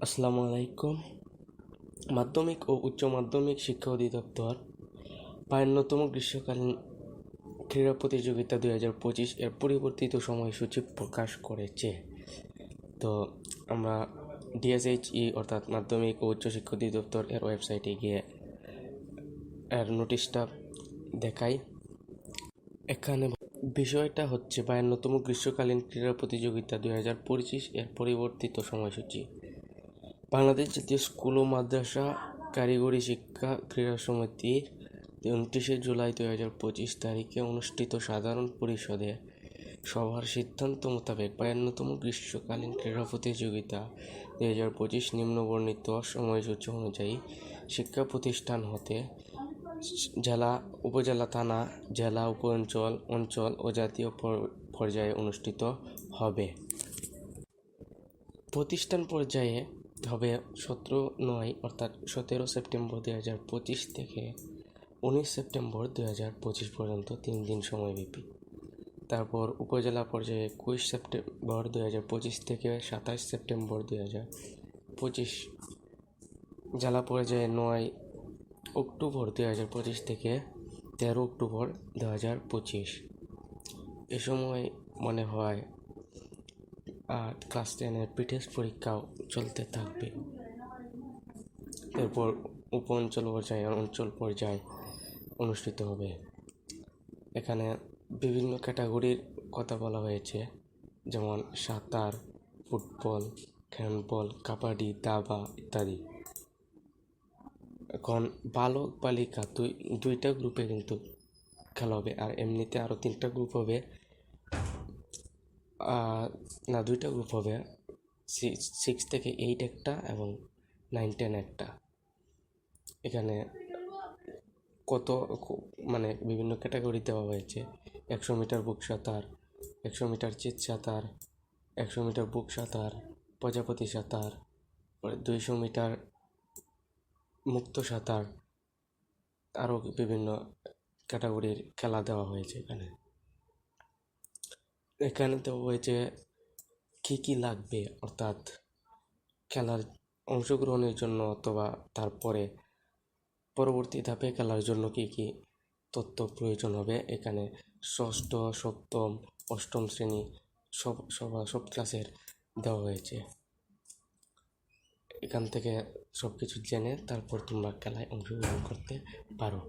আসসালামু আলাইকুম। মাধ্যমিক ও উচ্চ মাধ্যমিক শিক্ষা অধিদপ্তর বায়ান্নতম গ্রীষ্মকালীন ক্রীড়া প্রতিযোগিতা দুই হাজার পঁচিশ এর পরিবর্তিত সময়সূচি প্রকাশ করেছে। তো আমরা ডিএসএইচই অর্থাৎ মাধ্যমিক ও উচ্চ শিক্ষা অধিদপ্তর এর ওয়েবসাইটে গিয়ে এর নোটিশটা দেখাই। এখানে বিষয়টা হচ্ছে বায়ান্নতম গ্রীষ্মকালীন ক্রীড়া প্রতিযোগিতা দুই হাজার পঁচিশ এর পরিবর্তিত সময়সূচি। বাংলাদেশ জাতীয় স্কুল ও মাদ্রাসা কারিগরি শিক্ষা ক্রীড়া সমিতির উনত্রিশে জুলাই দু হাজার পঁচিশ তারিখে অনুষ্ঠিত সাধারণ পরিষদে সভার সিদ্ধান্ত মোতাবেক বায়ান্নতম গ্রীষ্মকালীন ক্রীড়া প্রতিযোগিতা দুই হাজার পঁচিশ নিম্নবর্ণিত সময়সূচি অনুযায়ী শিক্ষা প্রতিষ্ঠান হতে জেলা, উপজেলা থানা, জেলা উপ অঞ্চল অঞ্চল ও জাতীয় পর্যায়ে অনুষ্ঠিত হবে। প্রতিষ্ঠান পর্যায়ে হবে সতেরো নয় অর্থাৎ সতেরো সেপ্টেম্বর দুই হাজার পঁচিশ থেকে উনিশ সেপ্টেম্বর দুই হাজার পঁচিশ পর্যন্ত তিন দিন সময়ব্যাপী। তারপর উপজেলা পর্যায়ে একুশ সেপ্টেম্বর দুই হাজার পঁচিশ থেকে সাতাশ সেপ্টেম্বর দুই হাজার পঁচিশ। জেলা পর্যায়ে নয় অক্টোবর দুই হাজার পঁচিশ থেকে তেরো অক্টোবর দু হাজার পঁচিশ। এ সময় মনে হয় আর ক্লাস টেনের পিটেস্ট পরীক্ষাও চলতে থাকবে। এরপর উপ অঞ্চল পর্যায়ে অঞ্চল পর্যায়ে অনুষ্ঠিত হবে। এখানে বিভিন্ন ক্যাটাগরির কথা বলা হয়েছে, যেমন সাঁতার, ফুটবল হ্যান্ডবল কাবাডি, দাবা ইত্যাদি। এখন বালক বালিকা দুই, দুইটা গ্রুপে কিন্তু খেলা হবে, আর এমনিতে আরও তিনটা গ্রুপ হবে। না, দুইটা গ্রুপ হবে। সিক্স থেকে এইট একটা এবং নাইন টেন একটা। এখানে কত মানে বিভিন্ন ক্যাটাগরি দেওয়া হয়েছে। একশো মিটার বুক সাঁতার, একশো মিটার চিত সাঁতার, একশো মিটার বুক সাঁতার, প্রজাপতি সাঁতার দুইশো মিটার মুক্ত সাঁতার, আরও বিভিন্ন ক্যাটাগরির খেলা দেওয়া হয়েছে এখানে। এখানে দেওয়া হয়েছে কী কী লাগবে অর্থাৎ খেলার অংশগ্রহণের জন্য অথবা তারপরে পরবর্তী ধাপে খেলার জন্য কী কী তথ্য প্রয়োজন হবে? এখানে ষষ্ঠ, সপ্তম, অষ্টম শ্রেণি সব, সবা, সব ক্লাসের দেওয়া হয়েছে। এখান থেকে সব কিছু জেনে তারপর তোমরা খেলায় অংশগ্রহণ করতে পারো।